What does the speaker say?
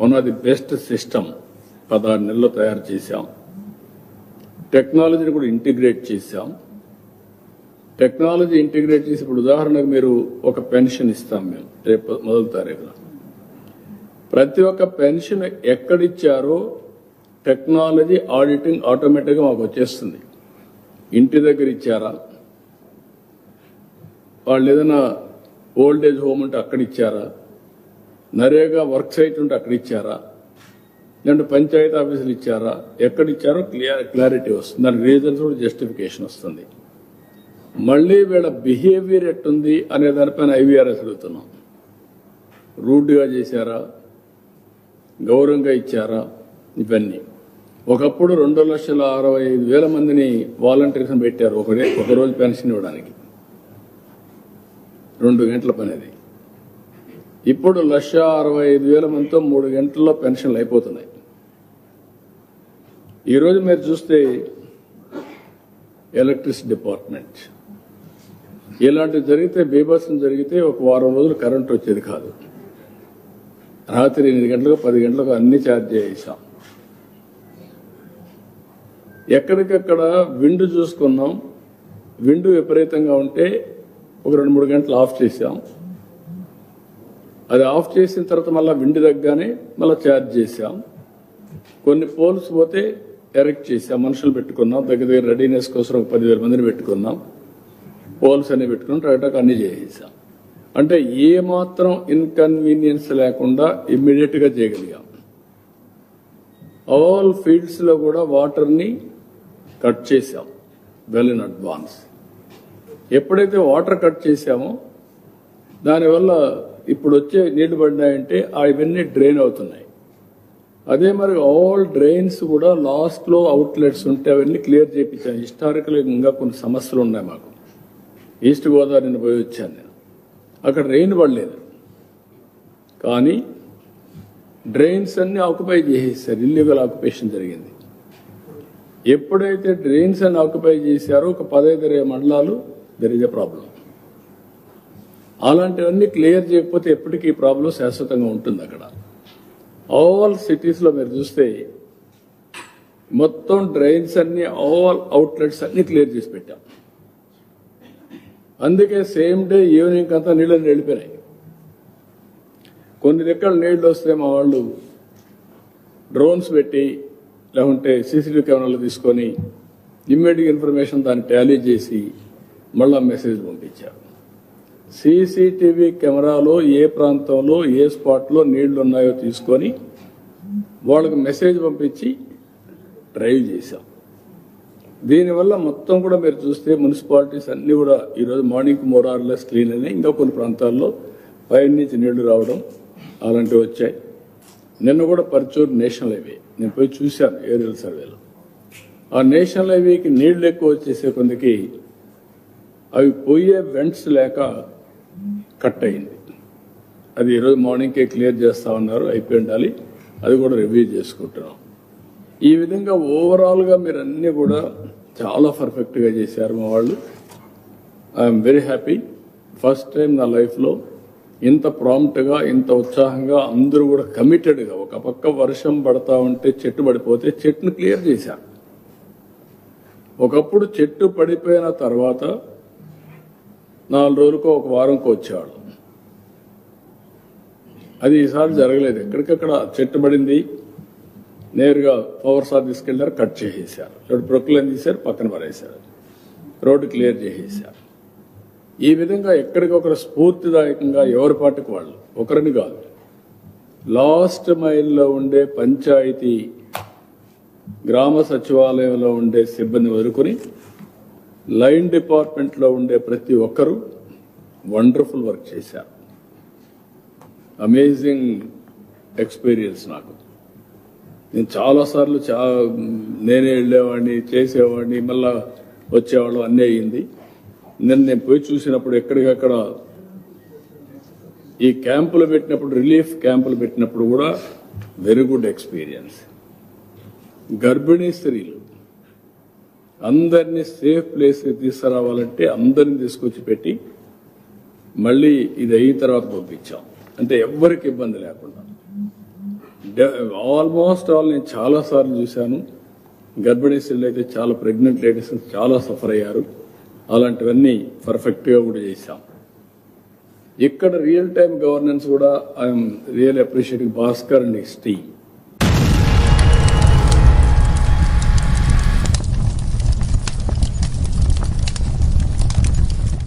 One of the best system పదహారు నెలల్లో తయారు చేశాం. టెక్నాలజీని కూడా ఇంటిగ్రేట్ చేశాం. టెక్నాలజీ ఇంటిగ్రేట్ చేసి ఇప్పుడు ఉదాహరణకు మీరు ఒక పెన్షన్ ఇస్తాం మేము రేపు మొదటి తారీఖున. ప్రతి ఒక్క పెన్షన్ ఎక్కడిచ్చారో టెక్నాలజీ ఆడిటింగ్ ఆటోమేటిక్గా మాకు వచ్చేస్తుంది. ఇంటి దగ్గర ఇచ్చారా? వాళ్ళు ఏదైనా ఓల్డ్ ఏజ్ హోమ్ ఉంటే అక్కడ ఇచ్చారా? నరేగా వర్క్ సైట్ ఉంటే అక్కడ ఇచ్చారా? లేదంటే పంచాయతీ ఆఫీసులు ఇచ్చారా? ఎక్కడ ఇచ్చారో క్లియర్ క్లారిటీ వస్తుంది. దాని రీజన్స్ కూడా జస్టిఫికేషన్ వస్తుంది. మళ్ళీ వీళ్ళ బిహేవియర్ ఎట్టుంది అనే దానిపైన ఐవీఆర్ఎస్ అడుగుతున్నాం. రూడ్గా చేశారా? గౌరవంగా ఇచ్చారా? ఇవన్నీ. ఒకప్పుడు రెండు లక్షల అరవై ఐదు వేల మందిని వాలంటీర్స్ పెట్టారు. ఒకరే ఒక రోజు పెన్షన్ ఇవ్వడానికి. రెండు గంటల పని అది. ఇప్పుడు లక్ష అరవై ఐదు వేల మందితో మూడు గంటల్లో పెన్షన్లు అయిపోతున్నాయి. ఈరోజు మీరు చూస్తే ఎలక్ట్రిసిటీ డిపార్ట్మెంట్. ఇలాంటివి జరిగితే బీభత్సం జరిగితే ఒక వారం రోజులు కరెంట్ వచ్చేది కాదు. రాత్రి ఎనిమిది గంటలకు పది గంటలకు అన్ని ఛార్జ్ చేసాం ఎక్కడికక్కడ విండు చూసుకున్నాం. విండు విపరీతంగా ఉంటే ఒక రెండు మూడు గంటలు ఆఫ్ చేసాం. అది ఆఫ్ చేసిన తర్వాత మళ్ళీ విండి తగ్గానే మళ్ళీ ఛార్జ్ చేసాం కొన్ని పోల్స్ పోతే ఎరెక్ట్ చేసాం మనుషులు పెట్టుకున్నాం. దగ్గర దగ్గర రెడీనెస్ కోసం ఒక పదివేల మందిని పెట్టుకున్నాం. పోల్స్ అన్ని పెట్టుకుని టైటాక్ అన్ని చేసేసాం. అంటే ఏ మాత్రం ఇన్కన్వీనియన్స్ లేకుండా ఇమ్మీడియట్గా చేయగలిగాం. ఆల్ ఫీల్డ్స్లో కూడా వాటర్ని కట్ చేశాం. వెల్ ఇన్ అడ్వాన్స్ ఎప్పుడైతే వాటర్ కట్ చేశామో దానివల్ల ఇప్పుడు వచ్చే నీళ్ళు పడినాయంటే అవన్నీ డ్రైన్ అవుతున్నాయి. అదే మరి ఆల్ డ్రైన్స్ కూడా లాస్ట్లో అవుట్లెట్స్ ఉంటే అవన్నీ క్లియర్ చేయించాను. హిస్టారికల్ ఇంకా కొన్ని సమస్యలు ఉన్నాయి మాకు. ఈస్ట్ గోదావరిని పోయి వచ్చాను నేను. అక్కడ రెయిన్ పడలేదు. కానీ డ్రైన్స్ అన్ని ఆక్యుపై చేసేసారు. ఇల్లీగల్ ఆక్యుపేషన్ జరిగింది. ఎప్పుడైతే డ్రైన్స్ అన్ని ఆక్యుపై చేశారో ఒక పదహైదు ఇరవై మండలాలు దెర్ ఇస్ ఎ ప్రాబ్లం అలాంటివన్నీ క్లియర్ చేయకపోతే ఎప్పటికీ ప్రాబ్లం శాశ్వతంగా ఉంటుంది అక్కడ. ఆల్ సిటీస్లో మీరు చూస్తే మొత్తం డ్రైన్స్ అన్ని ఆల్ అవుట్లెట్స్ అన్ని క్లియర్ చేసి పెట్టాం. అందుకే సేమ్ డే ఈవినింగ్ అంతా నీళ్ళని వెళ్ళిపోయినాయి కొన్ని దగ్గర నీళ్ళు వస్తే మా వాళ్ళు డ్రోన్స్ పెట్టి లేకుంటే సీసీటీవీ కెమెరాలు తీసుకొని ఇమ్మీడియట్ ఇన్ఫర్మేషన్ దాన్ని టాలీ చేసి మళ్ళా మెసేజ్ పంపించారు. సీసీటీవీ కెమెరాలో ఏ ప్రాంతంలో ఏ స్పాట్లో నీళ్ళు ఉన్నాయో తీసుకొని వాళ్ళకు మెసేజ్ పంపించి డ్రైవ్ చేశాం. దీనివల్ల మొత్తం కూడా మీరు చూస్తే మున్సిపాలిటీస్ అన్నీ కూడా ఈరోజు మార్నింగ్ మోరార్లెస్ క్లీన్ అయినాయి. ఇంకా కొన్ని ప్రాంతాల్లో పైన నుంచి నీళ్ళు రావడం అలాంటివి వచ్చాయి. నిన్న కూడా పరిచూరు నేషనల్ హైవే నేను పోయి చూశాను ఏరియల్ సర్వేలో. ఆ నేషనల్ హైవేకి నీళ్ళు ఎక్కువ వచ్చేసే కొందకి అవి పోయే వెంట్స్ లేక కట్ అయింది. అది ఈరోజు మార్నింగ్కే క్లియర్ చేస్తా ఉన్నారు అయిపోయి ఉండాలి అది కూడా రివ్యూ చేసుకుంటున్నాం. ఈ విధంగా ఓవరాల్గా మీరు అన్నీ కూడా చాలా పర్ఫెక్ట్గా చేశారు మా వాళ్ళు. I'm very happy first time నా లైఫ్లో ఇంత ప్రాంప్ట్గా ఇంత ఉత్సాహంగా అందరూ కూడా కమిటెడ్గా ఒక పక్క వర్షం పడతా ఉంటే చెట్టు పడిపోతే చెట్టును క్లియర్ చేశారు. ఒకప్పుడు చెట్టు పడిపోయిన తర్వాత నాలుగు రోజులకో ఒక వారంకో వచ్చేవాళ్ళు. అది ఈసారి జరగలేదు. ఎక్కడికక్కడ చెట్టు పడింది నేరుగా పవర్ సార్ తీసుకెళ్ళారు కట్ చేసేసారు. రోడ్డు ప్రొక్లైన్ తీశారు పక్కన పడేశారు. రోడ్డు క్లియర్ చేసేసారు. ఈ విధంగా ఎక్కడికొకరు స్ఫూర్తిదాయకంగా ఎవరి పాటకు వాళ్ళు? ఒకరిని కాదు. లాస్ట్ మైల్లో ఉండే పంచాయతీ గ్రామ సచివాలయంలో ఉండే సిబ్బంది వదులుకొని లైన్ డిపార్ట్మెంట్లో ఉండే ప్రతి ఒక్కరూ వండర్ఫుల్ వర్క్ చేశారు. అమేజింగ్ ఎక్స్పీరియన్స్ నాకు. నేను చాలాసార్లు చా నేనే వెళ్ళేవాడిని చేసేవాడిని మళ్ళా వచ్చేవాళ్ళు అన్నీ అయ్యింది. నిన్న నేను పోయి చూసినప్పుడు ఎక్కడికక్కడ ఈ క్యాంపులు పెట్టినప్పుడు రిలీఫ్ క్యాంపులు పెట్టినప్పుడు కూడా వెరీ గుడ్ ఎక్స్పీరియన్స్. గర్భిణీ స్త్రీలు. అందరినీ సేఫ్ ప్లేస్కి తీసుకురావాలంటే అందరిని తీసుకొచ్చి పెట్టి మళ్ళీ ఇది అయిన తర్వాత పంపించాం. అంటే ఎవ్వరికి ఇబ్బంది లేకుండా. ఆల్మోస్ట్ ఆల్ నేను చాలా సార్లు చూశాను. గర్భిణీ స్త్రీలు అయితే చాలా ప్రెగ్నెంట్ లేడీస్ చాలా సఫర్ అయ్యారు. అలాంటివన్నీ పర్ఫెక్ట్గా కూడా చేశాం. ఇక్కడ రియల్ టైం గవర్నెన్స్ కూడా I'm real appreciating Bhaskar and his team